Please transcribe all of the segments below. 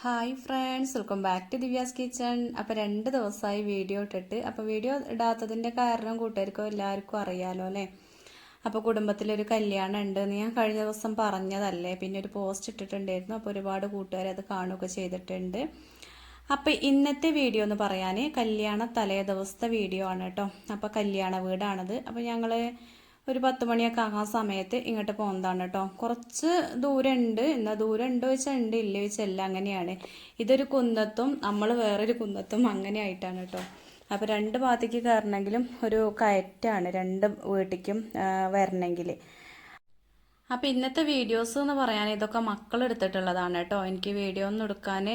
Hi friends welcome back to Divya's kitchen അപ്പോൾ രണ്ട് ദിവസമായി വീഡിയോ ഇട്ടിട്ട്. അപ്പോൾ വീഡിയോ ഇടാത്തതിന്റെ കാരണം കൂട്ടുകാർക്കും എല്ലാവർക്കും അറിയാലോ അല്ലേ? അപ്പോൾ കുടുംബത്തിലൊരു കല്യാണം ഉണ്ട് എന്ന് ഞാൻ കഴിഞ്ഞ ദിവസം പറഞ്ഞതല്ലേ. പിന്നെ ഒരു പോസ്റ്റ് ഇട്ടിട്ടുണ്ടായിരുന്നു. അപ്പോൾ ഒരുപാട് കൂട്ടുകാർ അത് കാണുകയൊക്കെ ചെയ്തിട്ടുണ്ട്. അപ്പോൾ ഇന്നത്തെ വീഡിയോ എന്ന് പറയാൻ കല്യാണ തലേ ദിവസത്തെ വീഡിയോ ആണ് കേട്ടോ. അപ്പോൾ കല്യാണ വീടാണത്. അപ്പോൾ ഞങ്ങൾ ഒരു പത്ത് മണിയൊക്കെ ആകാൻ സമയത്ത് ഇങ്ങോട്ട് പോകുന്നതാണ് കേട്ടോ. കുറച്ച് ദൂരം ഉണ്ട് എന്നാൽ ദൂരം ഉണ്ടോ വെച്ചാൽ ഉണ്ട് ഇല്ല വെച്ചാൽ എല്ലാം അങ്ങനെയാണ്. ഇതൊരു കുന്നത്തും നമ്മൾ വേറൊരു കുന്നത്തും അങ്ങനെ ആയിട്ടാണ് കേട്ടോ. അപ്പോൾ രണ്ട് ഭാഗത്തേക്ക് കയറണമെങ്കിലും ഒരു കയറ്റാണ് രണ്ട് വീട്ടിലേക്കും വരണമെങ്കിൽ അപ്പോൾ ഇന്നത്തെ വീഡിയോസ് എന്ന് പറയാൻ ഇതൊക്കെ മക്കൾ എടുത്തിട്ടുള്ളതാണ് കേട്ടോ. എനിക്ക് വീഡിയോ ഒന്നും എടുക്കാൻ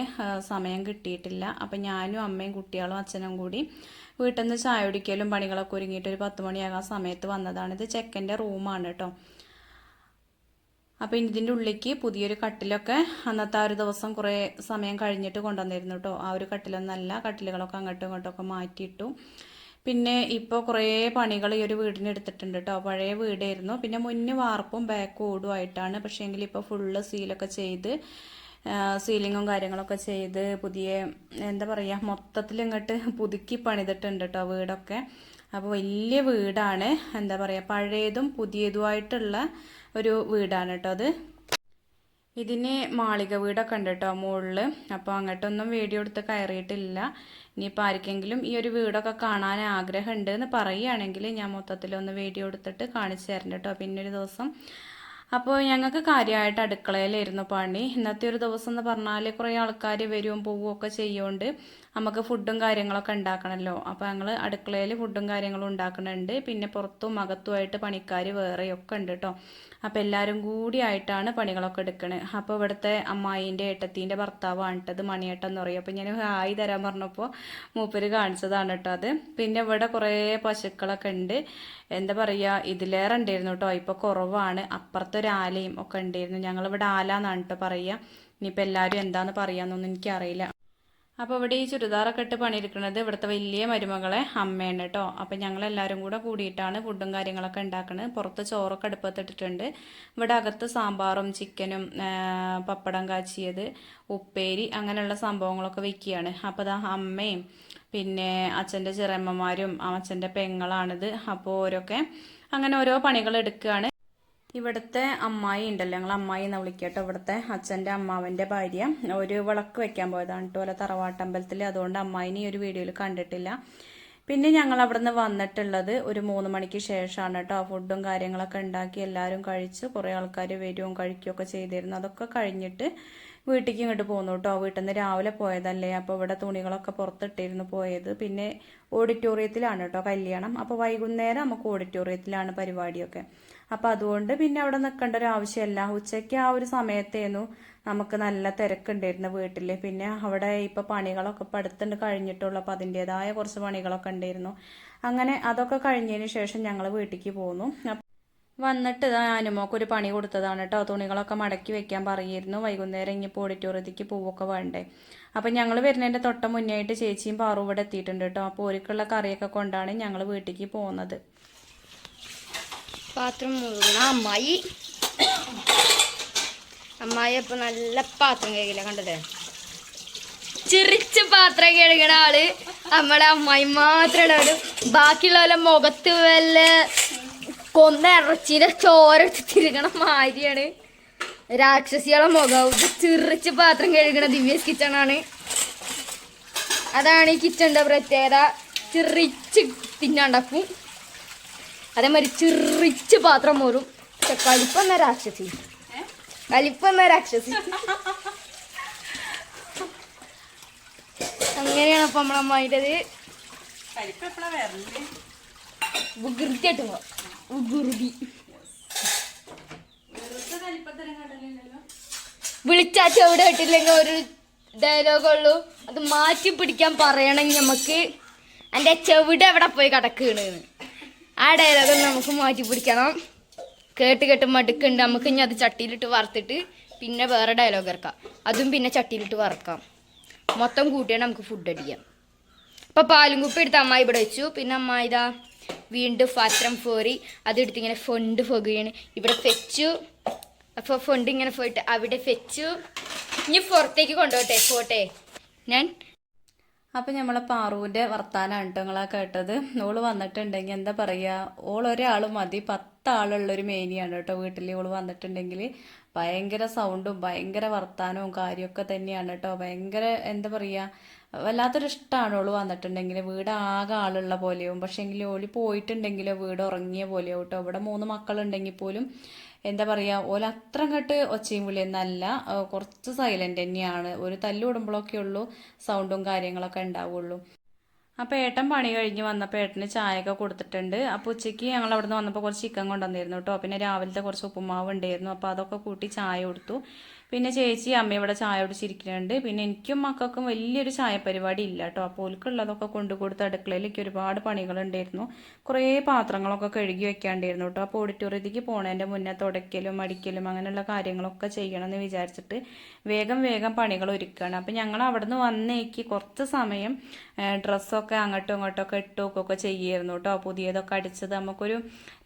സമയം കിട്ടിയിട്ടില്ല. അപ്പോൾ ഞാനും അമ്മയും കുട്ടികളും അച്ഛനും കൂടി വീട്ടിൽ നിന്ന് ചായ കുടിക്കലും പണികളൊക്കെ ഒരുങ്ങിയിട്ട് ഒരു പത്ത് മണിയാകാൻ സമയത്ത് വന്നതാണ്. ഇത് ചെക്കന്റെ റൂമാണ് കേട്ടോ. അപ്പോൾ ഇതിന്റെ ഉള്ളിലേക്ക് പുതിയൊരു കട്ടിലൊക്കെ അന്നത്തെ ആ ഒരു ദിവസം കുറേ സമയം കഴിഞ്ഞിട്ട് കൊണ്ടുവന്നിരുന്നു കേട്ടോ. ആ ഒരു കട്ടിലൊന്നല്ല കട്ടിലുകളൊക്കെ അങ്ങോട്ടും ഇങ്ങോട്ടും ഒക്കെ മാറ്റിയിട്ടു. പിന്നെ ഇപ്പോൾ കുറേ പണികൾ ഈ ഒരു വീടിന് എടുത്തിട്ടുണ്ട് കേട്ടോ. പഴയ വീടായിരുന്നു. പിന്നെ മുന്നേ വാർപ്പും ബാക്ക് ഓടുമായിട്ടാണ് പക്ഷേ എങ്കിൽ ഇപ്പോൾ ഫുള്ള് സീലൊക്കെ ചെയ്ത് സീലിങ്ങും കാര്യങ്ങളൊക്കെ ചെയ്ത് പുതിയ എന്താ പറയുക മൊത്തത്തിൽ ഇങ്ങോട്ട് പുതുക്കി പണിതിട്ടുണ്ട് കേട്ടോ വീടൊക്കെ. അപ്പോൾ വലിയ വീടാണ്. എന്താ പറയുക പഴയതും പുതിയതുമായിട്ടുള്ള ഒരു വീടാണ് കേട്ടോ അത്. ഇതിന് മാളിക വീടൊക്കെ ഉണ്ട് കേട്ടോ മുകളിൽ അപ്പോൾ അങ്ങോട്ടൊന്നും വീഡിയോ എടുത്ത് കയറിയിട്ടില്ല. ഇനിയിപ്പോൾ ആർക്കെങ്കിലും ഈ ഒരു വീടൊക്കെ കാണാൻ ആഗ്രഹമുണ്ട് എന്ന് പറയുകയാണെങ്കിൽ ഞാൻ മൊത്തത്തിലൊന്ന് വീഡിയോ എടുത്തിട്ട് കാണിച്ചു തരണ്ട കേട്ടോ പിന്നെ ഒരു ദിവസം അപ്പോൾ ഞങ്ങൾക്ക് കാര്യമായിട്ട് അടുക്കളയിലായിരുന്നു പണി. ഇന്നത്തെ ഒരു ദിവസം എന്ന് പറഞ്ഞാൽ കുറേ ആൾക്കാർ വരും പോവുകയും ഒക്കെ ചെയ്യുകൊണ്ട് നമുക്ക് ഫുഡും കാര്യങ്ങളൊക്കെ ഉണ്ടാക്കണമല്ലോ അപ്പോൾ ഞങ്ങൾ അടുക്കളയിൽ ഫുഡും കാര്യങ്ങളും ഉണ്ടാക്കുന്നുണ്ട് പിന്നെ പുറത്തും അകത്തുമായിട്ട് പണിക്കാർ വേറെയൊക്കെ ഉണ്ട് കേട്ടോ അപ്പോൾ എല്ലാവരും കൂടിയായിട്ടാണ് പണികളൊക്കെ എടുക്കണത് അപ്പോൾ ഇവിടുത്തെ അമ്മായിന്റെ ഏട്ടത്തിന്റെ ഭർത്താവാണ് കേട്ടത് മണിയേട്ടൻ എന്ന് പറയും. അപ്പോൾ ഞാൻ ഹായ് തരാൻ പറഞ്ഞപ്പോൾ മൂപ്പര് കാണിച്ചതാണ് കേട്ടോ അത്. പിന്നെ ഇവിടെ കുറേ പശുക്കളൊക്കെ ഉണ്ട്. എന്താ പറയുക ഇതിലേറെ ഉണ്ടായിരുന്നു കേട്ടോ ഇപ്പോൾ കുറവാണ്. അപ്പുറത്തെ ഒരു ആലയും ഒക്കെ ഉണ്ടായിരുന്നു. ഞങ്ങളിവിടെ ആല എന്നാണ് കേട്ടോ പറയുക ഇനിയിപ്പോൾ എല്ലാവരും എന്താണെന്ന് പറയാമെന്നൊന്നും എനിക്കറിയില്ല. അപ്പോൾ ഇവിടെ ഈ ചുരിദാറൊക്കെ ഇട്ട് പണിയെടുക്കുന്നത് ഇവിടുത്തെ വലിയ മരുമകളെ അമ്മയാണ് കേട്ടോ അപ്പോൾ ഞങ്ങളെല്ലാവരും കൂടെ കൂടിയിട്ടാണ് ഫുഡും കാര്യങ്ങളൊക്കെ ഉണ്ടാക്കുന്നത് പുറത്ത് ചോറൊക്കെ അടുപ്പത്തിട്ടിട്ടുണ്ട് ഇവിടെ അകത്ത് സാമ്പാറും ചിക്കനും പപ്പടം കാച്ചിയത് ഉപ്പേരി അങ്ങനെയുള്ള സംഭവങ്ങളൊക്കെ വെക്കുകയാണ്. അപ്പോൾ അതാ അമ്മയും പിന്നെ അച്ഛന്റെ ചെറിയമ്മമാരും അച്ഛന്റെ പെങ്ങളാണിത്. അപ്പോൾ ഓരോക്കെ അങ്ങനെ ഓരോ പണികൾ എടുക്കുകയാണ്. ഇവിടുത്തെ അമ്മായി ഉണ്ടല്ലോ ഞങ്ങൾ അമ്മായി എന്ന് വിളിക്കട്ടോ. ഇവിടുത്തെ അച്ഛന്റെ അമ്മാവന്റെ ഭാര്യ. ഒരു വിളക്ക് വെക്കാൻ പോയതാണ് കേട്ടോ അല്ല തറവാട്ടമ്പലത്തിൽ അതുകൊണ്ട് അമ്മായിനെ ഈ ഒരു വീഡിയോയിൽ കണ്ടിട്ടില്ല. പിന്നെ ഞങ്ങൾ അവിടെ നിന്ന് വന്നിട്ടുള്ളത് ഒരു മൂന്ന് മണിക്ക് ശേഷമാണ് കേട്ടോ. ഫുഡും കാര്യങ്ങളൊക്കെ ഉണ്ടാക്കി എല്ലാവരും കഴിച്ച് കുറേ ആൾക്കാർ വരുകയും കഴിക്കുകയൊക്കെ ചെയ്തിരുന്നു. അതൊക്കെ കഴിഞ്ഞിട്ട് വീട്ടിലേക്ക് ഇങ്ങോട്ട് പോന്നു കേട്ടോ. വീട്ടിൽ നിന്ന് രാവിലെ പോയതല്ലേ അപ്പോൾ ഇവിടെ തുണികളൊക്കെ പുറത്തിട്ടിരുന്നു പോയത്. പിന്നെ ഓഡിറ്റോറിയത്തിലാണ് കേട്ടോ കല്യാണം. അപ്പോൾ വൈകുന്നേരം നമുക്ക് ഓഡിറ്റോറിയത്തിലാണ് പരിപാടിയൊക്കെ. അപ്പോൾ അതുകൊണ്ട് പിന്നെ അവിടെ നിൽക്കേണ്ട ഒരു ആവശ്യമില്ല. ഉച്ചയ്ക്ക് ആ ഒരു സമയത്തേന്നു നമുക്ക് നല്ല തിരക്കുണ്ടായിരുന്നു വീട്ടിൽ പിന്നെ അവിടെ ഇപ്പോൾ പണികളൊക്കെ ഇപ്പം അടുത്തുണ്ട് കഴിഞ്ഞിട്ടുള്ളൂ. അപ്പോൾ അതിന്റെതായ കുറച്ച് പണികളൊക്കെ ഉണ്ടായിരുന്നു. അങ്ങനെ അതൊക്കെ കഴിഞ്ഞതിന് ശേഷം ഞങ്ങൾ വീട്ടിലേക്ക് പോന്നു. അപ്പ- വന്നിട്ട് അനുമോക്ക് ഒരു പണി കൊടുത്തതാണ് കേട്ടോ തുണികളൊക്കെ മടക്കി വെക്കാൻ പറയായിരുന്നു വൈകുന്നേരം ഇനിയിപ്പോൾ ഓഡിറ്റോറിയത്തേക്ക് പോവൊക്കെ വേണ്ടേ. അപ്പം ഞങ്ങൾ വരുന്നതിന്റെ തൊട്ട മുന്നേ ആയിട്ട് ചേച്ചിയും പാറു ഇവിടെ എത്തിയിട്ടുണ്ട് കേട്ടോ അപ്പോൾ ഒരുക്കുള്ള കറിയൊക്കെ കൊണ്ടാണ് ഞങ്ങൾ വീട്ടിലേക്ക് പോകുന്നത് പാത്രം മുഴുവൻ അമ്മായി. അമ്മായി അപ്പൊ നല്ല പാത്രം കഴുകില്ല കണ്ടല്ലേ? ചിരിച്ച് പാത്രം കഴുകണ ആൾ. നമ്മളെ അമ്മായി മാത്രമാണ് അവിടെ ബാക്കിയുള്ളവരെ മുഖത്ത് വല്ല കൊന്ന ഇറച്ചിയുടെ ചോര തിരുകണ മാതിരിയാണ്. രാക്ഷസികളെ മുഖം ചിറിച്ച് പാത്രം കഴുകണ ദിവ്യസ് കിച്ചണാണ് അതാണ് ഈ കിച്ചണിന്റെ പ്രത്യേകത. ചിറിച്ച് തിന്നാണ്ടാക്കും അതേമാതിരി ചിറിച്ച് പാത്രം മോറും. പക്ഷെ കലിപ്പെന്ന രാക്ഷസി. കലിപ്പെന്ന രാക്ഷസി. അങ്ങനെയാണ് അപ്പൊ നമ്മളമ്മായിട്ടത് വികൃതിയായിട്ട് വികൃതി. വിളിച്ചാ ചെവിടെ ഇട്ടില്ലെങ്കിൽ ഒരു ഡയലോഗ് ഉള്ളൂ. അത് മാറ്റി പിടിക്കാൻ പറയണമെങ്കിൽ നമുക്ക് എന്റെ ചെവിടെ എവിടെ പോയി കിടക്കുകയാണ് ആ ഡയലോഗ് നമുക്ക് മാറ്റി പിടിക്കണം. കേട്ട് കേട്ട് മടുക്കുണ്ട് നമുക്ക് ഇനി അത് ചട്ടിയിലിട്ട് വറുത്തിട്ട് പിന്നെ വേറെ ഡയലോഗ് ഇറക്കാം. അതും പിന്നെ ചട്ടിയിലിട്ട് വറക്കാം. മൊത്തം കൂട്ടിയാണ് നമുക്ക് ഫുഡ് അടിക്കാം അപ്പോൾ പാലും കുപ്പി എടുത്ത് അമ്മായി ഇവിടെ വെച്ചു. പിന്നെ അമ്മ ഇതാ വീണ്ടും പാത്രം ഫോറി. അതെടുത്ത് ഇങ്ങനെ ഫണ്ട് പോകുകയാണ് ഇവിടെ വെച്ചു. അപ്പോൾ ഫണ്ട് ഇങ്ങനെ പോയിട്ട് അവിടെ വെച്ചു. ഇനി പുറത്തേക്ക് കൊണ്ടുപോട്ടെ പോട്ടെ. ഞാൻ അപ്പം നമ്മളെ പാറുവിന്റെ വർത്താനാണ് കേട്ടോ നിങ്ങളാ കേട്ടത്. ഓൾ വന്നിട്ടുണ്ടെങ്കിൽ എന്താ പറയുക ഓൾ ഒരാൾ മതി പത്താളുള്ളൊരു മേനിയാണ് കേട്ടോ വീട്ടിൽ ഓൾ വന്നിട്ടുണ്ടെങ്കിൽ ഭയങ്കര സൗണ്ടും ഭയങ്കര വർത്താനവും കാര്യമൊക്കെ തന്നെയാണ് കേട്ടോ ഭയങ്കര എന്താ പറയുക വല്ലാത്തൊരു ഇഷ്ടമാണ് ഓൾ വന്നിട്ടുണ്ടെങ്കിൽ വീട് ആകെ ആളുള്ള പോലെയും പക്ഷേ എങ്കിൽ ഓളി പോയിട്ടുണ്ടെങ്കിലോ വീട് ഉറങ്ങിയ പോലെയോ കേട്ടോ ഇവിടെ മൂന്ന് മക്കളുണ്ടെങ്കിൽ പോലും എന്താ പറയുക ഓല അത്ര കട്ട് ഒച്ചയും വിളിയൊന്നല്ല കുറച്ച് സൈലന്റ് തന്നെയാണ്. ഒരു തല്ലു വിടുമ്പോഴൊക്കെ ഉള്ളൂ സൗണ്ടും കാര്യങ്ങളൊക്കെ ഉണ്ടാവുള്ളൂ. അപ്പോൾ ഏട്ടൻ പണി കഴിഞ്ഞ് വന്നപ്പോൾ ഏട്ടന് ചായയൊക്കെ കൊടുത്തിട്ടുണ്ട്. അപ്പോൾ ഉച്ചയ്ക്ക് ഞങ്ങൾ അവിടെ നിന്ന് വന്നപ്പോൾ കുറച്ച് ചിക്കൻ കൊണ്ടുവന്നിരുന്നു കേട്ടോ. പിന്നെ രാവിലത്തെ കുറച്ച് ഉപ്പുമാവ് ഉണ്ടായിരുന്നു. അപ്പോൾ അതൊക്കെ കൂട്ടി ചായ കൊടുത്തു. പിന്നെ ചേച്ചി അമ്മ ഇവിടെ ചായ കുടിച്ചിരിക്കുന്നുണ്ട്. പിന്നെ എനിക്കും മക്കൾക്കും വലിയൊരു ചായ പരിപാടി ഇല്ല കേട്ടോ. അപ്പോൾ ഓൽക്കുള്ളതൊക്കെ കൊണ്ടു കൊടുത്ത് അടുക്കളയിലേക്ക് ഒരുപാട് പണികളുണ്ടായിരുന്നു. കുറേ പാത്രങ്ങളൊക്കെ കഴുകി വെക്കാണ്ടായിരുന്നു കേട്ടോ. അപ്പോൾ ഓഡിറ്റോറിയത്തേക്ക് പോണതിന്റെ മുന്നേ തുടയ്ക്കലും അടിക്കലും അങ്ങനെയുള്ള കാര്യങ്ങളൊക്കെ ചെയ്യണമെന്ന് വിചാരിച്ചിട്ട് വേഗം വേഗം പണികൾ ഒരുക്കുകയാണ് അപ്പോൾ ഞങ്ങൾ അവിടെ നിന്ന് വന്നേക്ക് കുറച്ച് സമയം ഡ്രസ്സൊക്കെ അങ്ങോട്ടും ഇങ്ങോട്ടും ഒക്കെ ഇട്ട് വെക്കുകയൊക്കെ ചെയ്യായിരുന്നു കേട്ടോ. പുതിയതൊക്കെ അടിച്ചത് നമുക്കൊരു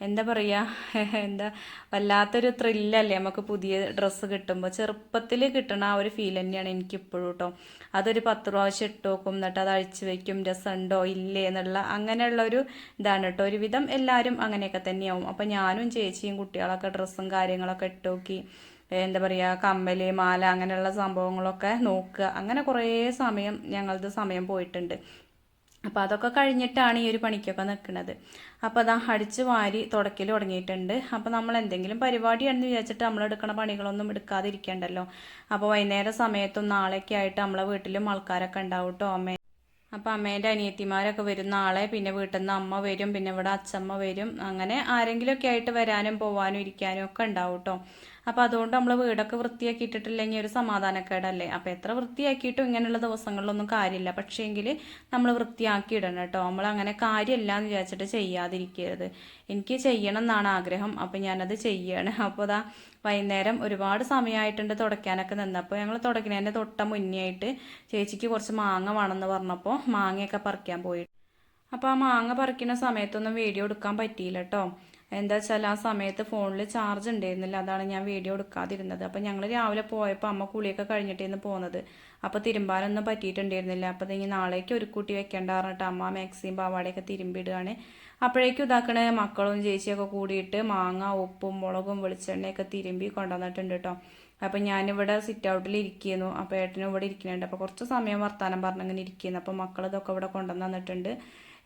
എന്താ പറയുക എന്താ വല്ലാത്തൊരു ത്രില്ലല്ലേ നമുക്ക് പുതിയ ഡ്രസ്സ് കിട്ടുമ്പോൾ ചെറുപ്പത്തിൽ കിട്ടണ ആ ഒരു ഫീൽ തന്നെയാണ് എനിക്ക് ഇപ്പോഴും കേട്ടോ അതൊരു പത്ത് പ്രാവശ്യം ഇട്ട് നോക്കും എന്നിട്ട് അത് അഴിച്ചു വെക്കും രസമുണ്ടോ ഇല്ലേ എന്നുള്ള അങ്ങനെയുള്ള ഒരു ഇതാണ് കേട്ടോ ഒരുവിധം എല്ലാവരും അങ്ങനെയൊക്കെ തന്നെയാവും. അപ്പം ഞാനും ചേച്ചിയും കുട്ടികളൊക്കെ ഡ്രസ്സും കാര്യങ്ങളൊക്കെ ഇട്ട് നോക്കി എന്താ പറയുക കമ്മൽ മാല അങ്ങനെയുള്ള സംഭവങ്ങളൊക്കെ നോക്കുക. അങ്ങനെ കുറേ സമയം ഞങ്ങളത് സമയം പോയിട്ടുണ്ട്. അപ്പോൾ അതൊക്കെ കഴിഞ്ഞിട്ടാണ് ഈ ഒരു പണിക്കൊക്കെ നിൽക്കുന്നത് അപ്പോൾ അതാ അടിച്ച് വാരി തുടക്കൽ തുടങ്ങിയിട്ടുണ്ട്. അപ്പോൾ നമ്മൾ എന്തെങ്കിലും പരിപാടിയാണെന്ന് വിചാരിച്ചിട്ട് നമ്മൾ എടുക്കണ പണികളൊന്നും എടുക്കാതിരിക്കണ്ടല്ലോ. അപ്പോൾ വൈകുന്നേരം സമയത്തും നാളെയൊക്കെ ആയിട്ട് നമ്മളെ വീട്ടിലും ആൾക്കാരൊക്കെ ഉണ്ടാവും കേട്ടോ അമ്മ. അപ്പം അമ്മേന്റെ അനിയത്തിമാരൊക്കെ വരും നാളെ പിന്നെ വീട്ടിൽ നിന്ന് അമ്മ വരും പിന്നെ ഇവിടെ അച്ഛമ്മ വരും. അങ്ങനെ ആരെങ്കിലുമൊക്കെ ആയിട്ട് വരാനും പോവാനും ഇരിക്കാനും ഒക്കെ ഉണ്ടാവും കേട്ടോ അപ്പം അതുകൊണ്ട് നമ്മൾ വീടൊക്കെ വൃത്തിയാക്കിയിട്ടിട്ടില്ലെങ്കിൽ ഒരു സമാധാനക്കേടല്ലേ. അപ്പം എത്ര വൃത്തിയാക്കിയിട്ടും ഇങ്ങനെയുള്ള ദിവസങ്ങളിലൊന്നും കാര്യമില്ല. പക്ഷേങ്കിൽ നമ്മൾ വൃത്തിയാക്കി ഇടണം കേട്ടോ നമ്മൾ അങ്ങനെ കാര്യമില്ല എന്ന് വിചാരിച്ചിട്ട് ചെയ്യാതിരിക്കരുത്. എനിക്ക് ചെയ്യണം എന്നാണ് ആഗ്രഹം. അപ്പം ഞാനത് ചെയ്യാണ്. അപ്പോൾ അതാ വൈകുന്നേരം ഒരുപാട് സമയമായിട്ടുണ്ട് തുടയ്ക്കാനൊക്കെ നിന്നപ്പോൾ. ഞങ്ങൾ തുടയ്ക്കുന്നതിന്റെ തൊട്ട മുന്നേ ആയിട്ട് ചേച്ചിക്ക് കുറച്ച് മാങ്ങ വേണമെന്ന് പറഞ്ഞപ്പോൾ മാങ്ങയൊക്കെ പറിക്കാൻ പോയി. അപ്പോൾ ആ മാങ്ങ പറിക്കുന്ന സമയത്തൊന്നും വീഡിയോ എടുക്കാൻ പറ്റിയില്ല കേട്ടോ എന്താ വെച്ചാൽ ആ സമയത്ത് ഫോണിൽ ചാർജ് ഉണ്ടായിരുന്നില്ല. അതാണ് ഞാൻ വീഡിയോ എടുക്കാതിരുന്നത്. അപ്പോൾ ഞങ്ങൾ രാവിലെ പോയപ്പോൾ അമ്മ കുളിയൊക്കെ കഴിഞ്ഞിട്ടായിരുന്നു പോകുന്നത് അപ്പോൾ തിരുമ്പാനൊന്നും പറ്റിയിട്ടുണ്ടായിരുന്നില്ല. അപ്പോൾ ഇനി നാളേക്ക് ഒരു കൂട്ടി വെക്കേണ്ട പറഞ്ഞിട്ട് അമ്മ മാക്സിയും പാവാടയൊക്കെ തിരുമ്പിടുകയാണ്. അപ്പോഴേക്കും ഇതാക്കണ മക്കളും ചേച്ചിയൊക്കെ കൂടിയിട്ട് മാങ്ങ ഉപ്പും മുളകും വെളിച്ചെണ്ണയൊക്കെ തിരുമ്പി കൊണ്ടുവന്നിട്ടുണ്ട് കേട്ടോ. അപ്പം ഞാനിവിടെ സിറ്റ് ഔട്ടിൽ ഇരിക്കുന്നു. അപ്പോൾ ഏട്ടനും ഇവിടെ ഇരിക്കുന്നുണ്ട്. അപ്പോൾ കുറച്ച് സമയം വർത്താനം പറഞ്ഞങ്ങനെ ഇരിക്കുന്നു. അപ്പോൾ മക്കൾ ഇതൊക്കെ ഇവിടെ കൊണ്ടുവന്ന് തന്നിട്ടുണ്ട്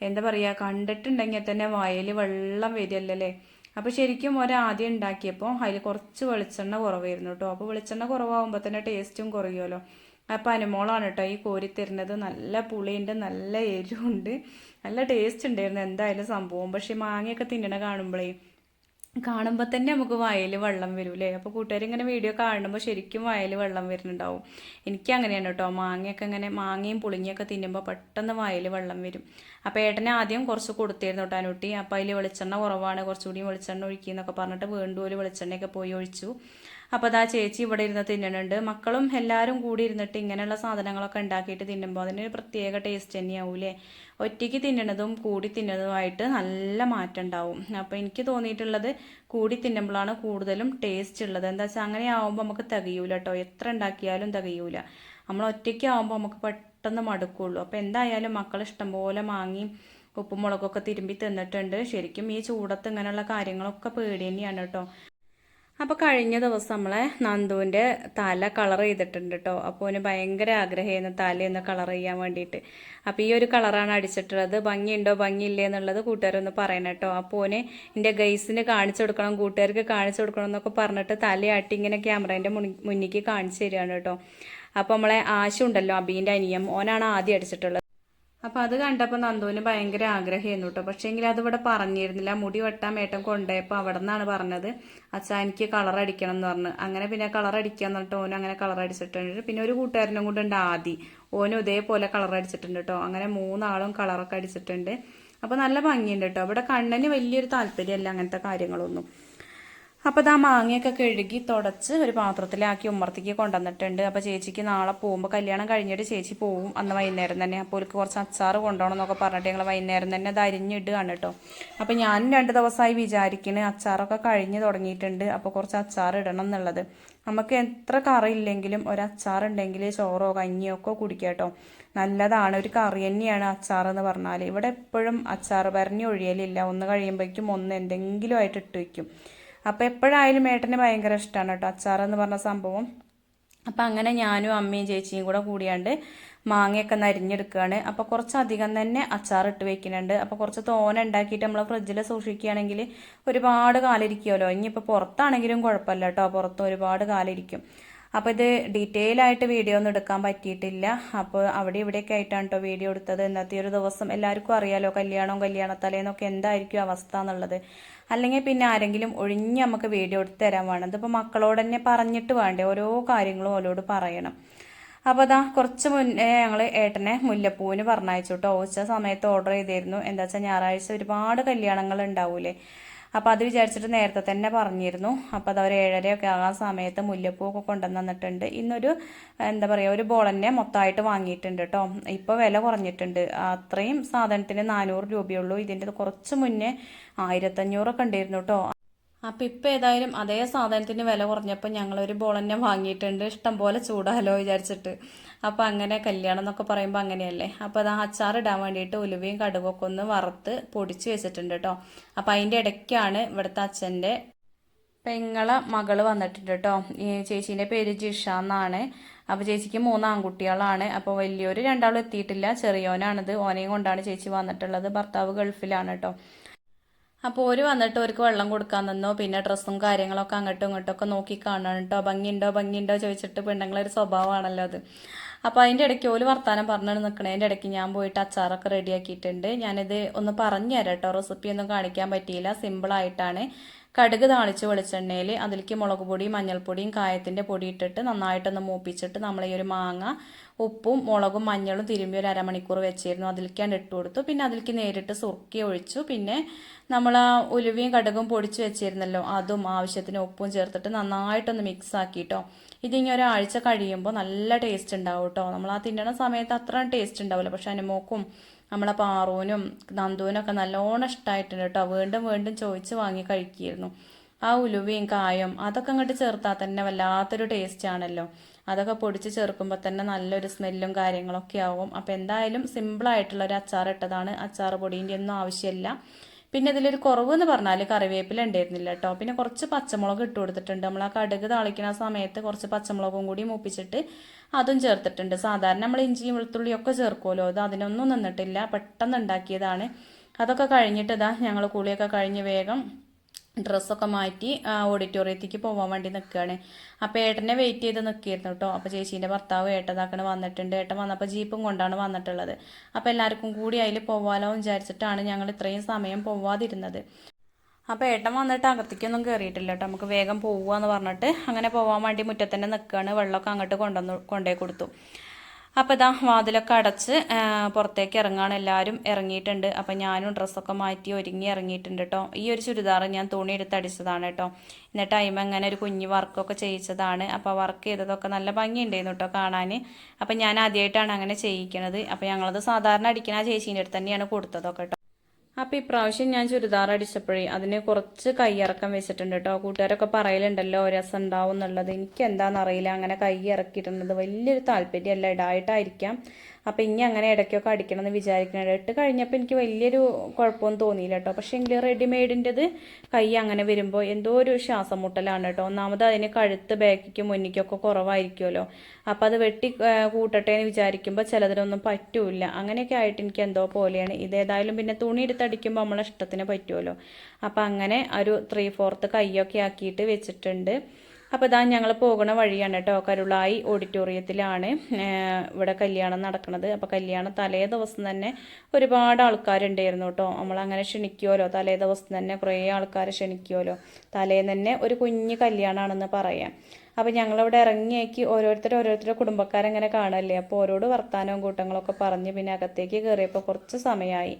എന്താ പറയുക കണ്ടിട്ടുണ്ടെങ്കിൽ തന്നെ വയൽ വെള്ളം വരില്ലല്ലേ? അപ്പോൾ ശരിക്കും ഒരാദ്യം ഉണ്ടാക്കിയപ്പോൾ അതിൽ കുറച്ച് വെളിച്ചെണ്ണ കുറവായിരുന്നു കേട്ടോ. അപ്പോൾ വെളിച്ചെണ്ണ കുറവാകുമ്പോൾ തന്നെ ടേസ്റ്റും കുറയുമല്ലോ അപ്പോൾ അനുമോളാണ് കേട്ടോ ഈ കോരി തരുന്നത്. നല്ല പുളിയുണ്ട് നല്ല എരിവുണ്ട്. നല്ല ടേസ്റ്റ് ഉണ്ടായിരുന്നു എന്തായാലും സംഭവം. പക്ഷേ മാങ്ങയൊക്കെ തിന്നണ കാണുമ്പോഴേ കാണുമ്പോൾ തന്നെ നമുക്ക് വയൽ വെള്ളം വരൂലേ? അപ്പോൾ കൂട്ടുകാർ ഇങ്ങനെ വീഡിയോ കാണുമ്പോൾ ശരിക്കും വയൽ വെള്ളം വരുന്നുണ്ടാവും. എനിക്ക് അങ്ങനെയാണ് കേട്ടോ. മാങ്ങയൊക്കെ ഇങ്ങനെ മാങ്ങയും പുളിങ്ങിയൊക്കെ തിന്നുമ്പോൾ പെട്ടെന്ന് വയൽ വെള്ളം വരും. അപ്പോൾ ഏട്ടനെ ആദ്യം കുറച്ച് കൊടുത്തിരുന്നു കേട്ടോ അപ്പോൾ അതിൽ വെളിച്ചെണ്ണ കുറവാണ്. കുറച്ചുകൂടി വെളിച്ചെണ്ണ ഒഴിക്കുന്നൊക്കെ പറഞ്ഞിട്ട് വീണ്ടും ഒരു വെളിച്ചെണ്ണയൊക്കെ പോയി ഒഴിച്ചു. അപ്പോൾ അതാ ചേച്ചി ഇവിടെ ഇരുന്ന് തിന്നുന്നുണ്ട് മക്കളും എല്ലാവരും കൂടി ഇരുന്നിട്ട് ഇങ്ങനെയുള്ള സാധനങ്ങളൊക്കെ ഉണ്ടാക്കിയിട്ട് തിന്നുമ്പോൾ അതിനൊരു പ്രത്യേക ടേസ്റ്റ് തന്നെയാവൂലേ? ഒറ്റയ്ക്ക് തിന്നണതും കൂടി തിന്നതുമായിട്ട് നല്ല മാറ്റം ഉണ്ടാവും. അപ്പോൾ എനിക്ക് തോന്നിയിട്ടുള്ളത് കൂടി തിന്നുമ്പോഴാണ് കൂടുതലും ടേസ്റ്റ് ഉള്ളത്. എന്താ വെച്ചാൽ അങ്ങനെ ആവുമ്പോൾ നമുക്ക് തികയൂല കേട്ടോ എത്ര ഉണ്ടാക്കിയാലും തികയൂല. നമ്മൾ ഒറ്റയ്ക്ക് ആവുമ്പോൾ നമുക്ക് പെട്ടെന്ന് മടുക്കുള്ളൂ. അപ്പോൾ എന്തായാലും മക്കൾ ഇഷ്ടംപോലെ മാങ്ങി ഉപ്പും മുളകൊക്കെ തിരുമ്പി തിന്നിട്ടുണ്ട്. ശരിക്കും ഈ ചൂടത്ത് ഇങ്ങനെയുള്ള കാര്യങ്ങളൊക്കെ പേടി തന്നെയാണ് കേട്ടോ അപ്പോൾ കഴിഞ്ഞ ദിവസം നമ്മളെ നന്ദുവിന്റെ തല കളർ ചെയ്തിട്ടുണ്ട് കേട്ടോ അപ്പോൾ അവന് ഭയങ്കര ആഗ്രഹമായിരുന്നു തലയൊന്ന് കളർ ചെയ്യാൻ വേണ്ടിയിട്ട്. അപ്പോൾ ഈ ഒരു കളറാണ് അടിച്ചിട്ടുള്ളത്. ഭംഗിയുണ്ടോ? ഭംഗിയില്ലേ എന്നുള്ളത് കൂട്ടുകാരൊന്ന് പറയണം കേട്ടോ അപ്പോൾ ഓന് എന്റെ ഗൈസിന് കാണിച്ചു കൊടുക്കണം കൂട്ടുകാർക്ക് കാണിച്ചു കൊടുക്കണം എന്നൊക്കെ പറഞ്ഞിട്ട് തലയാട്ടി ഇങ്ങനെ ക്യാമറേന്റെ മുന്നിലേക്ക് കാണിച്ചു തരികയാണ് കേട്ടോ അപ്പോൾ നമ്മളെ ആശുണ്ടല്ലോ അബീന്റെ അനിയം. ഓനാണ് ആദ്യം അടിച്ചിട്ടുള്ളത്. അപ്പോൾ അത് കണ്ടപ്പോൾ നന്ദുവിന് ഭയങ്കര ആഗ്രഹമായിരുന്നു കേട്ടോ. പക്ഷേങ്കിൽ അതിവിടെ പറഞ്ഞിരുന്നില്ല. മുടി വെട്ടാൻ മേട്ടം കൊണ്ടുപോയപ്പോൾ അവിടെ നിന്നാണ് പറഞ്ഞത്. അച്ഛാ എനിക്ക് കളർ അടിക്കണം എന്ന് പറഞ്ഞു. അങ്ങനെ പിന്നെ കളർ അടിക്കാന്ന് പറഞ്ഞിട്ട് ഓനും അങ്ങനെ കളർ അടിച്ചിട്ടുണ്ട് പിന്നെ ഒരു കൂട്ടുകാരനും കൂടെ ഉണ്ട് ആദി. ഓനും ഇതേപോലെ കളർ അടിച്ചിട്ടുണ്ട് കേട്ടോ. അങ്ങനെ മൂന്നാളും കളറൊക്കെ അടിച്ചിട്ടുണ്ട്. അപ്പോൾ നല്ല ഭംഗിയുണ്ട് കേട്ടോ. ഇവിടെ കണ്ണന് വലിയൊരു താല്പര്യമല്ല അങ്ങനത്തെ കാര്യങ്ങളൊന്നും. അപ്പോൾ ഇതാ മാങ്ങയൊക്കെ കഴുകി തുടച്ച് ഒരു പാത്രത്തിലാക്കി ഉമ്മർത്തേക്ക് കൊണ്ടുവന്നിട്ടുണ്ട്. അപ്പോൾ ചേച്ചിക്ക് നാളെ പോകുമ്പോൾ കല്യാണം കഴിഞ്ഞിട്ട് ചേച്ചി പോവും അന്ന് വൈകുന്നേരം തന്നെ. അപ്പോൾ ഒരു കുറച്ച് അച്ചാർ കൊണ്ടുപോകണം എന്നൊക്കെ പറഞ്ഞിട്ട് ഞങ്ങൾ വൈകുന്നേരം തന്നെ അത് അരിഞ്ഞിടുകയാണ് കേട്ടോ. അപ്പോൾ ഞാൻ രണ്ട് ദിവസമായി വിചാരിക്കണേ അച്ചാറൊക്കെ കഴിഞ്ഞ് തുടങ്ങിയിട്ടുണ്ട്. അപ്പോൾ കുറച്ച് അച്ചാർ ഇടണം എന്നുള്ളത്. നമുക്ക് എത്ര കറി ഇല്ലെങ്കിലും ഒരു അച്ചാർ ഉണ്ടെങ്കിൽ ചോറോ കഞ്ഞിയോ ഒക്കെ കുടിക്കാം കേട്ടോ. നല്ലതാണ്. ഒരു കറി തന്നെയാണ് അച്ചാർ എന്ന് പറഞ്ഞാൽ ഇവിടെ എപ്പോഴും അച്ചാർ ഭരണി ഒഴിയലില്ല. ഒന്ന് കഴിയുമ്പോഴേക്കും ഒന്ന് എന്തെങ്കിലും ആയിട്ട് ഇട്ട് വയ്ക്കും അപ്പോൾ എപ്പോഴായാലും ഏട്ടന് ഭയങ്കര ഇഷ്ടമാണ് കേട്ടോ അച്ചാർ എന്ന് പറഞ്ഞ സംഭവം. അപ്പം അങ്ങനെ ഞാനും അമ്മയും ചേച്ചിയും കൂടെ കൂടിയാണ്ട് മാങ്ങയൊക്കെ നരിഞ്ഞെടുക്കുകയാണ് അപ്പോൾ കുറച്ചധികം തന്നെ അച്ചാർ ഇട്ട് വെക്കുന്നുണ്ട്. അപ്പോൾ കുറച്ച് തോന ഉണ്ടാക്കിയിട്ട് നമ്മൾ ഫ്രിഡ്ജിൽ സൂക്ഷിക്കുകയാണെങ്കിൽ ഒരുപാട് കാലം ഇരിക്കുമല്ലോ ഇനിയിപ്പോൾ പുറത്താണെങ്കിലും കുഴപ്പമില്ല കേട്ടോ പുറത്ത് ഒരുപാട് കാലം ഇരിക്കും അപ്പോൾ ഇത് ഡീറ്റെയിൽ ആയിട്ട് വീഡിയോ ഒന്നും എടുക്കാൻ പറ്റിയിട്ടില്ല. അപ്പോൾ അവിടെ ഇവിടെയൊക്കെ ആയിട്ടാണ് കേട്ടോ വീഡിയോ എടുത്തത്. ഇന്നത്തെ ഒരു ദിവസം എല്ലാവർക്കും അറിയാലോ കല്യാണവും കല്യാണത്തലേന്നൊക്കെ എന്തായിരിക്കും അവസ്ഥ എന്നുള്ളത്. അല്ലെങ്കിൽ പിന്നെ ആരെങ്കിലും ഒഴിഞ്ഞ് നമുക്ക് വീഡിയോ എടുത്ത് തരാൻ വേണം. ഇതിപ്പോൾ മക്കളോട് തന്നെ പറഞ്ഞിട്ട് വേണ്ടേ ഓരോ കാര്യങ്ങളും ഓരോട് പറയണം. അപ്പോൾ അതാ കുറച്ച് മുന്നേ ഞങ്ങൾ ഏട്ടനെ മുല്ലപ്പൂവിന് പറഞ്ഞയച്ചു കേട്ടോ ഉച്ച സമയത്ത് ഓർഡർ ചെയ്തിരുന്നു. എന്താ വെച്ചാൽ ഞായറാഴ്ച ഒരുപാട് കല്യാണങ്ങൾ ഉണ്ടാവൂലേ. അപ്പോൾ അത് വിചാരിച്ചിട്ട് നേരത്തെ തന്നെ പറഞ്ഞിരുന്നു. അപ്പോൾ അത് അവർ ഏഴരയൊക്കെ ആകാൻ സമയത്ത് മുല്ലപ്പൂവൊക്കെ കൊണ്ടുവന്നിട്ടുണ്ട് ഇന്നൊരു എന്താ പറയുക ഒരു ബോളന്നെ മൊത്തമായിട്ട് വാങ്ങിയിട്ടുണ്ട് കേട്ടോ ഇപ്പോൾ വില കുറഞ്ഞിട്ടുണ്ട്. അത്രയും സാധനത്തിന് നാനൂറ് രൂപയുള്ളൂ. ഇതിന്റെ കുറച്ച് മുന്നേ ആയിരത്തഞ്ഞൂറൊക്കെ ഉണ്ടായിരുന്നു കേട്ടോ അപ്പം ഇപ്പം ഏതായാലും അതേ സാധനത്തിന് വില കുറഞ്ഞപ്പോൾ ഞങ്ങളൊരു ബോൾ വാങ്ങിയിട്ടുണ്ട്. ഇഷ്ടം പോലെ ചൂടാലോ വിചാരിച്ചിട്ട്. അപ്പം അങ്ങനെ കല്യാണം എന്നൊക്കെ പറയുമ്പോൾ അങ്ങനെയല്ലേ? അപ്പോൾ അത് അച്ചാർ ഇടാൻ വേണ്ടിയിട്ട് ഉലുവയും കടുകൊക്കെ ഒന്ന് വറുത്ത് പൊടിച്ച് വെച്ചിട്ടുണ്ട് കേട്ടോ അപ്പോൾ അതിന്റെ ഇടയ്ക്കാണ് ഇവിടുത്തെ അച്ഛന്റെ പെങ്ങളെ മകൾ വന്നിട്ടുണ്ട് കേട്ടോ ഈ ചേച്ചീന്റെ പേര് ജിഷ എന്നാണ്. അപ്പോൾ ചേച്ചിക്ക് മൂന്ന് ആൺകുട്ടികളാണ്. അപ്പോൾ വലിയൊരു രണ്ടാളും എത്തിയിട്ടില്ല. ചെറിയോനാണിത്. ഓനെയും കൊണ്ടാണ് ചേച്ചി വന്നിട്ടുള്ളത്. ഭർത്താവ് ഗൾഫിലാണ് കേട്ടോ അപ്പോൾ ഒരു വന്നിട്ട് അവർക്ക് വെള്ളം കൊടുക്കാൻ തന്നോ പിന്നെ ഡ്രസ്സും കാര്യങ്ങളൊക്കെ അങ്ങോട്ടും ഇങ്ങോട്ടും ഒക്കെ നോക്കി കാണണം കേട്ടോ ഭംഗിയുണ്ടോ? ഭംഗിയുണ്ടോ? ചോദിച്ചിട്ട് പെണ്ണുങ്ങളൊരു സ്വഭാവമാണല്ലോ അത്. അപ്പോൾ അതിന്റെ ഇടയ്ക്ക് ഓൽ വർത്താനം പറഞ്ഞു നിൽക്കണതിന്റെ ഇടയ്ക്ക് ഞാൻ പോയിട്ട് അച്ചാറൊക്കെ റെഡിയാക്കിയിട്ടുണ്ട്. ഞാനിത് ഒന്ന് പറഞ്ഞു തരാം കേട്ടോ. റെസിപ്പി ഒന്നും കാണിക്കാൻ പറ്റിയില്ല. സിമ്പിളായിട്ടാണ് കടുക് താളിച്ച് വെളിച്ചെണ്ണയിൽ അതിലേക്ക് മുളക് പൊടിയും മഞ്ഞൾപ്പൊടിയും കായത്തിന്റെ പൊടി ഇട്ടിട്ട് നന്നായിട്ടൊന്ന് മൂപ്പിച്ചിട്ട് നമ്മൾ ഈ ഒരു മാങ്ങ ഉപ്പും മുളകും മഞ്ഞളും തിരുമ്പി ഒരു അരമണിക്കൂർ വെച്ചിരുന്നു. അതിലേക്കാണ്ട് ഇട്ട് കൊടുത്തു. പിന്നെ അതിലേക്ക് നേരിട്ട് സുറുക്കി ഒഴിച്ചു. പിന്നെ നമ്മൾ ആ ഉലുവയും കടുകും പൊടിച്ച് വെച്ചിരുന്നല്ലോ അതും ആവശ്യത്തിന് ഉപ്പും ചേർത്തിട്ട് നന്നായിട്ടൊന്ന് മിക്സ് ആക്കിട്ടോ. ഇതിങ്ങനെ ഒരാഴ്ച കഴിയുമ്പോൾ നല്ല ടേസ്റ്റ് ഉണ്ടാവും കേട്ടോ നമ്മൾ ആ തിന്നണ സമയത്ത് അത്ര ടേസ്റ്റ് ഉണ്ടാവില്ല പക്ഷെ അനുമോക്കും നമ്മളെ പാറൂനും നന്ദുവിനും ഒക്കെ നല്ലോണം ഇഷ്ടമായിട്ടുണ്ട് കേട്ടോ വീണ്ടും വീണ്ടും ചോദിച്ച് വാങ്ങി കഴിക്കുമായിരുന്നു ആ ഉലുവയും കായം അതൊക്കെ അങ്ങോട്ട് ചേർത്താൽ തന്നെ വല്ലാത്തൊരു ടേസ്റ്റ് ആണല്ലോ. അതൊക്കെ പൊടിച്ച് ചേർക്കുമ്പോൾ തന്നെ നല്ലൊരു സ്മെല്ലും കാര്യങ്ങളൊക്കെ ആവും. അപ്പോൾ എന്തായാലും സിമ്പിളായിട്ടുള്ള ഒരു അച്ചാർ ഇട്ടതാണ് അച്ചാർ പൊടീന്റെ ഒന്നും ആവശ്യമില്ല. പിന്നെ ഇതിലൊരു കുറവ് എന്ന് പറഞ്ഞാൽ കറിവേപ്പില ഉണ്ടായിരുന്നില്ല കേട്ടോ പിന്നെ കുറച്ച് പച്ചമുളക് ഇട്ട് കൊടുത്തിട്ടുണ്ട്. നമ്മൾ ആ കടുക് താളിക്കുന്ന സമയത്ത് കുറച്ച് പച്ചമുളകും കൂടി മൂപ്പിച്ചിട്ട് അതും ചേർത്തിട്ടുണ്ട്. സാധാരണ നമ്മൾ ഇഞ്ചിയും വെളുത്തുള്ളിയും ഒക്കെ ചേർക്കുമല്ലോ അത് അതിനൊന്നും നിന്നിട്ടില്ല. പെട്ടെന്ന് ഉണ്ടാക്കിയതാണ്. അതൊക്കെ കഴിഞ്ഞിട്ട് ഇതാ ഞങ്ങൾ കുളിയൊക്കെ കഴിഞ്ഞ് വേഗം ഡ്രസ്സൊക്കെ മാറ്റി ഓഡിറ്റോറിയത്തേക്ക് പോകാൻ വേണ്ടി നിൽക്കുകയാണ് അപ്പോൾ ഏട്ടനെ വെയിറ്റ് ചെയ്ത് നിൽക്കിയിരുന്നു കേട്ടോ അപ്പോൾ ചേച്ചീന്റെ ഭർത്താവ് ഏട്ടതാക്കണ വന്നിട്ടുണ്ട്. ഏട്ടൻ വന്നപ്പോൾ ജീപ്പും കൊണ്ടാണ് വന്നിട്ടുള്ളത്. അപ്പോൾ എല്ലാവർക്കും കൂടി അതിൽ പോവാലോ വിചാരിച്ചിട്ടാണ് ഞങ്ങൾ ഇത്രയും സമയം പോവാതിരുന്നത്. അപ്പോൾ ഏട്ടൻ വന്നിട്ട് അകത്തേക്കൊന്നും കയറിയിട്ടില്ല കേട്ടോ നമുക്ക് വേഗം പോവുക എന്ന് പറഞ്ഞിട്ട് അങ്ങനെ പോകാൻ വേണ്ടി മുറ്റത്തന്നെ നിൽക്കുകയാണ് വെള്ളമൊക്കെ അങ്ങോട്ട് കൊണ്ടുവന്ന് കൊണ്ടേ കൊടുത്തു. അപ്പോൾ ഇതാ വാതിലൊക്കെ അടച്ച് പുറത്തേക്ക് ഇറങ്ങാണ്. എല്ലാവരും ഇറങ്ങിയിട്ടുണ്ട്. അപ്പോൾ ഞാനും ഡ്രസ്സൊക്കെ മാറ്റി ഒരുങ്ങി ഇറങ്ങിയിട്ടുണ്ട് കേട്ടോ ഈ ഒരു ചുരിദാർ ഞാൻ തുണി എടുത്ത് അടിച്ചതാണ് കേട്ടോ എന്നിട്ട് അയിമ അങ്ങനെ ഒരു കുഞ്ഞു വർക്കൊക്കെ ചെയ്യിച്ചതാണ്. അപ്പോൾ വർക്ക് ചെയ്തതൊക്കെ നല്ല ഭംഗിയുണ്ടായിരുന്നു കേട്ടോ കാണാൻ അപ്പോൾ ഞാൻ ആദ്യമായിട്ടാണ് അങ്ങനെ ചെയ്യിക്കണത്. അപ്പോൾ ഞങ്ങളത് സാധാരണ അടിക്കുന്ന ആ ചേച്ചീന്റെ അടുത്ത് തന്നെയാണ് കൊടുത്തതൊക്കെ കേട്ടോ അപ്പോൾ ഇപ്രാവശ്യം ഞാൻ ചുരിദാർ അടിച്ചപ്പോഴേ അതിന് കുറച്ച് കൈയിറക്കം വെച്ചിട്ടുണ്ട് കേട്ടോ കൂട്ടുകാരൊക്കെ പറയലുണ്ടല്ലോ രസം ഉണ്ടാവും എന്നുള്ളത്. എനിക്ക് എന്താണെന്നറിയില്ല അങ്ങനെ കൈ ഇറക്കിയിട്ടുള്ളത് വലിയൊരു താല്പര്യമല്ല. ഇടായിട്ടായിരിക്കാം. അപ്പോൾ ഇനി അങ്ങനെ ഇടയ്ക്കൊക്കെ അടിക്കണം എന്ന് വിചാരിക്കുന്നുണ്ട്. ഇട്ട് കഴിഞ്ഞപ്പോൾ എനിക്ക് വലിയൊരു കുഴപ്പമൊന്നും തോന്നിയില്ല കേട്ടോ. പക്ഷേ എങ്കിൽ റെഡിമെയ്ഡിന്റെത് കൈ അങ്ങനെ വരുമ്പോൾ എന്തോ ഒരു ശ്വാസം മുട്ടലാണ് കേട്ടോ. ഒന്നാമത് അതിന് കഴുത്ത് ബാക്കിക്ക് മുന്നിക്കൊക്കെ കുറവായിരിക്കുമല്ലോ. അപ്പോൾ അത് വെട്ടി കൂട്ടട്ടെ എന്ന് വിചാരിക്കുമ്പോൾ ചിലതിനൊന്നും പറ്റൂല അങ്ങനെയൊക്കെ ആയിട്ട് എനിക്ക് എന്തോ പോലെയാണ്. ഇതേതായാലും പിന്നെ തുണി എടുത്തടിക്കുമ്പോൾ നമ്മളെ ഇഷ്ടത്തിന് പറ്റുമല്ലോ. അപ്പോൾ അങ്ങനെ ഒരു ത്രീ ഫോർത്ത് കൈയൊക്കെ ആക്കിയിട്ട് വെച്ചിട്ടുണ്ട്. അപ്പോൾ ഇതാ ഞങ്ങൾ പോകുന്ന വഴിയാണ് കേട്ടോ. കരുളായി ഓഡിറ്റോറിയത്തിലാണ് ഇവിടെ കല്യാണം നടക്കുന്നത് അപ്പോൾ കല്യാണം തലേ ദിവസം തന്നെ ഒരുപാട് ആൾക്കാരുണ്ടായിരുന്നു കേട്ടോ. നമ്മളങ്ങനെ ക്ഷണിക്കുമല്ലോ തലേ ദിവസം തന്നെ കുറേ ആൾക്കാരെ ക്ഷണിക്കുമല്ലോ തലേന്ന് തന്നെ ഒരു കുഞ്ഞ് കല്യാണമാണെന്ന് പറയാം. അപ്പോൾ ഞങ്ങളിവിടെ ഇറങ്ങിയേക്ക് ഓരോരുത്തർ ഓരോരുത്തരുടെ കുടുംബക്കാരങ്ങനെ കാണല്ലേ. അപ്പോൾ ഓരോട് വർത്താനവും കൂട്ടങ്ങളൊക്കെ പറഞ്ഞ് പിന്നെ അകത്തേക്ക് കയറിയപ്പോൾ കുറച്ച് സമയമായി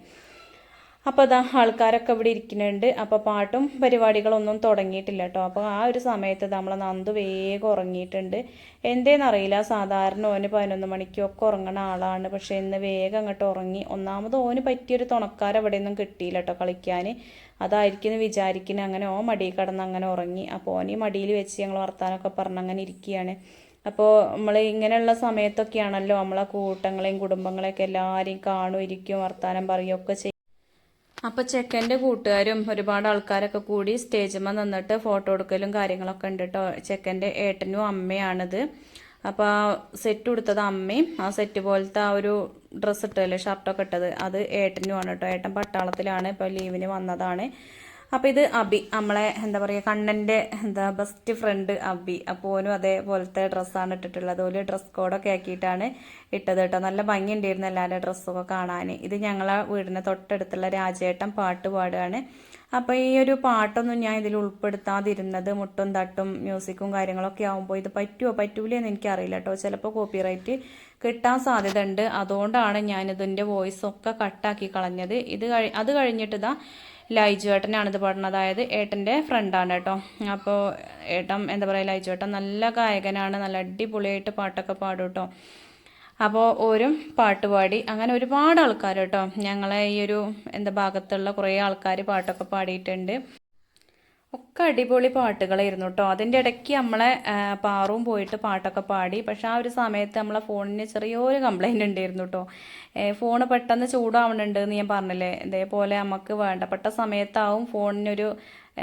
അപ്പോൾ അതാ ആൾക്കാരൊക്കെ ഇവിടെ ഇരിക്കുന്നുണ്ട്. അപ്പോൾ പാട്ടും പരിപാടികളൊന്നും തുടങ്ങിയിട്ടില്ല കേട്ടോ. അപ്പോൾ ആ ഒരു സമയത്ത് നമ്മളെ നന്ദു വേഗം ഉറങ്ങിയിട്ടുണ്ട്. എന്തേന്നറിയില്ല സാധാരണ ഓന് പതിനൊന്ന് മണിക്കൊക്കെ ഉറങ്ങണ ആളാണ്. പക്ഷേ ഇന്ന് വേഗം അങ്ങോട്ട് ഉറങ്ങി. ഒന്നാമത് ഓന് പറ്റിയൊരു തുണക്കാർ എവിടെയൊന്നും കിട്ടിയില്ല കേട്ടോ കളിക്കാൻ. അതായിരിക്കും വിചാരിക്കുന്നത് അങ്ങനെ ഓ മടിയിൽ കിടന്ന് അങ്ങനെ ഉറങ്ങി. അപ്പോൾ ഓൻ ഈ മടിയിൽ വെച്ച് ഞങ്ങൾ വർത്താനൊക്കെ പറഞ്ഞ് അങ്ങനെ ഇരിക്കുകയാണ്. അപ്പോൾ നമ്മൾ ഇങ്ങനെയുള്ള സമയത്തൊക്കെയാണല്ലോ നമ്മളെ കൂട്ടങ്ങളെയും കുടുംബങ്ങളെയൊക്കെ എല്ലാവരെയും കാണും ഇരിക്കും വർത്താനം പറയുകയൊക്കെ ചെയ്യും. അപ്പോൾ ചെക്കന്റെ കൂട്ടുകാരും ഒരുപാട് ആൾക്കാരൊക്കെ കൂടി സ്റ്റേജിന്മേൽ നിന്നിട്ട് ഫോട്ടോ എടുക്കലും കാര്യങ്ങളൊക്കെ ഉണ്ട് കേട്ടോ ചെക്കന്റെ ഏട്ടനും അമ്മയാണിത്. അപ്പോൾ ആ സെറ്റ് കൊടുത്തത് അമ്മയും ആ സെറ്റ് പോലത്തെ ആ ഒരു ഡ്രസ്സ് ഇട്ടല്ലേ ഷർട്ടൊക്കെ ഇട്ടത്. അത് ഏട്ടനുമാണ് കേട്ടോ ഏട്ടൻ പട്ടാളത്തിലാണ് ഇപ്പോൾ ലീവിന് വന്നതാണ്. അപ്പോൾ ഇത് അബി നമ്മളെ എന്താ പറയുക കണ്ണന്റെ എന്താ ബെസ്റ്റ് ഫ്രണ്ട് അബി. അപ്പോൾ ഓനും അതേപോലത്തെ ഡ്രസ്സാണ് ഇട്ടിട്ടുള്ളത്. ഓൽ ഡ്രസ് കോഡൊക്കെ ആക്കിയിട്ടാണ് ഇട്ടത് കേട്ടോ. നല്ല ഭംഗിയുണ്ടായിരുന്നു എല്ലാവരുടെ ഡ്രസ്സൊക്കെ കാണാൻ ഇത് ഞങ്ങളെ വീടിന് തൊട്ടടുത്തുള്ള രാജേട്ടൻ പാട്ട് പാടുകയാണ് അപ്പോൾ ഈ ഒരു പാട്ടൊന്നും ഞാൻ ഇതിൽ ഉൾപ്പെടുത്താതിരുന്നത് മുട്ടും തട്ടും മ്യൂസിക്കും കാര്യങ്ങളൊക്കെ ആകുമ്പോൾ ഇത് പറ്റുമോ പറ്റൂലേ എന്ന് എനിക്കറിയില്ല കേട്ടോ. ചിലപ്പോൾ കോപ്പിറൈറ്റ് കിട്ടാൻ സാധ്യത ഉണ്ട് അതുകൊണ്ടാണ് ഞാനിതിന്റെ വോയിസ് ഒക്കെ കട്ടാക്കി കളഞ്ഞത്. ഇത് കഴി അത് കഴിഞ്ഞിട്ട് ഇതാ ലൈജു ഏട്ടനാണിത് പാടുന്നത്. അതായത് ഏട്ടന്റെ ഫ്രണ്ടാണ് കേട്ടോ. അപ്പോൾ ഏട്ടൻ എന്താ പറയുക ലൈജു ഏട്ടൻ നല്ല ഗായകനാണ്. നല്ല അടിപൊളിയായിട്ട് പാട്ടൊക്കെ പാടും കേട്ടോ. അപ്പോൾ ഓരും പാട്ട് പാടി. അങ്ങനെ ഒരുപാട് ആൾക്കാർ കേട്ടോ. ഞങ്ങളെ ഈ ഒരു എന്താ ഭാഗത്തുള്ള കുറേ ആൾക്കാർ പാട്ടൊക്കെ പാടിയിട്ടുണ്ട്. ഒക്കെ അടിപൊളി പാട്ടുകളായിരുന്നു കേട്ടോ അതിന്റെ ഇടയ്ക്ക് നമ്മളെ പാറും പോയിട്ട് പാട്ടൊക്കെ പാടി. പക്ഷെ ആ ഒരു സമയത്ത് നമ്മളെ ഫോണിന് ചെറിയൊരു കംപ്ലൈന്റ് ഉണ്ടായിരുന്നു കേട്ടോ ഫോൺ പെട്ടെന്ന് ചൂടാവണുണ്ട് എന്ന് ഞാൻ പറഞ്ഞില്ലേ? ഇതേപോലെ നമുക്ക് വേണ്ടപ്പെട്ട സമയത്താവും ഫോണിനൊരു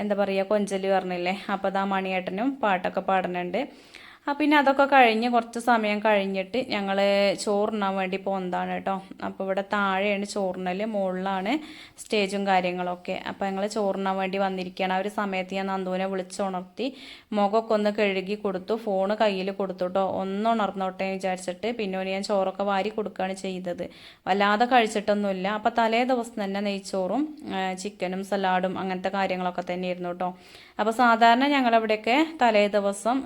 എന്താ പറയുക കൊഞ്ചൽ പറഞ്ഞില്ലേ? അപ്പോൾ അതാ മണിയേട്ടനും പാട്ടൊക്കെ പാടുന്നുണ്ട്. പിന്നെ അതൊക്കെ കഴിഞ്ഞ് കുറച്ച് സമയം കഴിഞ്ഞിട്ട് ഞങ്ങൾ ചോറിനാൻ വേണ്ടി പോകുന്നതാണ് കേട്ടോ. അപ്പോൾ ഇവിടെ താഴെയാണ് ചോറിനൽ മുകളിലാണ് സ്റ്റേജും കാര്യങ്ങളൊക്കെ. അപ്പോൾ ഞങ്ങൾ ചോറിനാൻ വേണ്ടി വന്നിരിക്കുകയാണ് ആ ഒരു സമയത്ത് ഞാൻ നന്ദുവിനെ വിളിച്ചുണർത്തി മുഖമൊക്കെ ഒന്ന് കഴുകി കൊടുത്തു ഫോണ് കയ്യിൽ കൊടുത്തു കേട്ടോ ഒന്ന് എന്ന് വിചാരിച്ചിട്ട് പിന്നെ ഓന് ഞാൻ ചോറൊക്കെ വാരി കൊടുക്കുകയാണ് ചെയ്തത്. വല്ലാതെ കഴിച്ചിട്ടൊന്നുമില്ല. അപ്പോൾ തലേ ദിവസം തന്നെ നെയ്ച്ചോറും ചിക്കനും സലാഡും അങ്ങനത്തെ കാര്യങ്ങളൊക്കെ തന്നെയായിരുന്നു കേട്ടോ അപ്പോൾ സാധാരണ ഞങ്ങളവിടെയൊക്കെ തലേ ദിവസം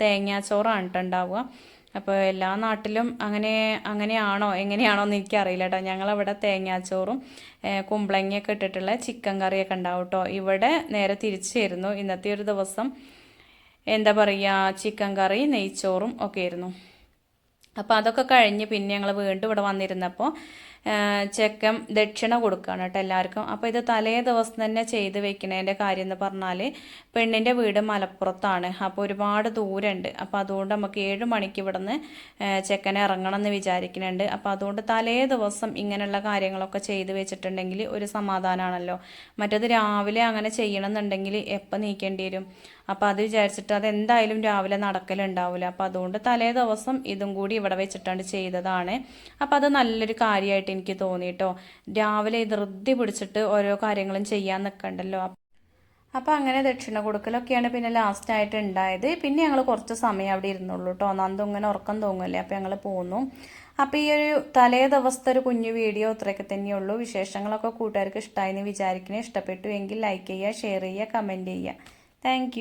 തേങ്ങാച്ചോറാണ് ഉണ്ടാവുക. അപ്പോൾ എല്ലാ നാട്ടിലും അങ്ങനെ അങ്ങനെയാണോ എങ്ങനെയാണോ എന്ന് എനിക്കറിയില്ല കേട്ടോ ഞങ്ങളവിടെ തേങ്ങാച്ചോറും കുമ്പളങ്ങയൊക്കെ ഇട്ടിട്ടുള്ള ചിക്കൻ കറിയൊക്കെ ഉണ്ടാവും കേട്ടോ ഇവിടെ നേരെ തിരിച്ചായിരുന്നു ഇന്നത്തെ ഒരു ദിവസം എന്താ പറയുക ചിക്കൻ കറി നെയ്ച്ചോറും ഒക്കെ ആയിരുന്നു. അപ്പോൾ അതൊക്കെ കഴിഞ്ഞ് പിന്നെ ഞങ്ങൾ വീണ്ടും ഇവിടെ വന്നിരുന്നപ്പോൾ ചെക്കൻ ദക്ഷിണ കൊടുക്കുകയാണ് കേട്ടോ എല്ലാവർക്കും. അപ്പോൾ ഇത് തലേ ദിവസം തന്നെ ചെയ്ത് വെക്കുന്നതിന്റെ കാര്യം എന്ന് പറഞ്ഞാൽ പെണ്ണിന്റെ വീട് മലപ്പുറത്താണ്. അപ്പോൾ ഒരുപാട് ദൂരമുണ്ട് അപ്പോൾ അതുകൊണ്ട് നമുക്ക് ഏഴ് മണിക്ക് ഇവിടുന്ന് ചെക്കനെ ഇറങ്ങണം എന്ന് വിചാരിക്കുന്നുണ്ട് അപ്പോൾ അതുകൊണ്ട് തലേ ദിവസം ഇങ്ങനെയുള്ള കാര്യങ്ങളൊക്കെ ചെയ്ത് വെച്ചിട്ടുണ്ടെങ്കിൽ ഒരു സമാധാനമാണല്ലോ മറ്റത് രാവിലെ അങ്ങനെ ചെയ്യണമെന്നുണ്ടെങ്കിൽ എപ്പോൾ നീക്കേണ്ടി വരും? അപ്പോൾ അത് വിചാരിച്ചിട്ട് അത് എന്തായാലും രാവിലെ നടക്കലുണ്ടാവില്ല അപ്പോൾ അതുകൊണ്ട് തലേ ദിവസം ഇതും കൂടി ഇവിടെ വെച്ചിട്ടാണ് ചെയ്തതാണ്. അപ്പോൾ അത് നല്ലൊരു കാര്യമായിട്ട് എനിക്ക് തോന്നിയിട്ടോ. രാവിലെ ധൃതി പിടിച്ചിട്ട് ഓരോ കാര്യങ്ങളും ചെയ്യാൻ നിൽക്കണ്ടല്ലോ അപ്പോൾ അങ്ങനെ ദക്ഷിണ കൊടുക്കലൊക്കെയാണ് പിന്നെ ലാസ്റ്റ് ആയിട്ട് ഉണ്ടായത് പിന്നെ ഞങ്ങൾ കുറച്ച് സമയം അവിടെ ഇരുന്നുള്ളൂ കേട്ടോ നന്ദു ഇങ്ങനെ ഉറക്കം തോന്നുമല്ലേ അപ്പോൾ ഞങ്ങൾ പോന്നു. അപ്പോൾ ഈ ഒരു തലേ ദിവസത്തെ ഒരു കുഞ്ഞു വീഡിയോ ഇത്രയൊക്കെ തന്നെയുള്ളൂ. വിശേഷങ്ങളൊക്കെ കൂട്ടുകാർക്ക് ഇഷ്ടമായി എന്ന് വിചാരിക്കണേ. ഇഷ്ടപ്പെട്ടു എങ്കിൽ ലൈക്ക് ചെയ്യുക ഷെയർ ചെയ്യുക കമന്റ് ചെയ്യുക. താങ്ക്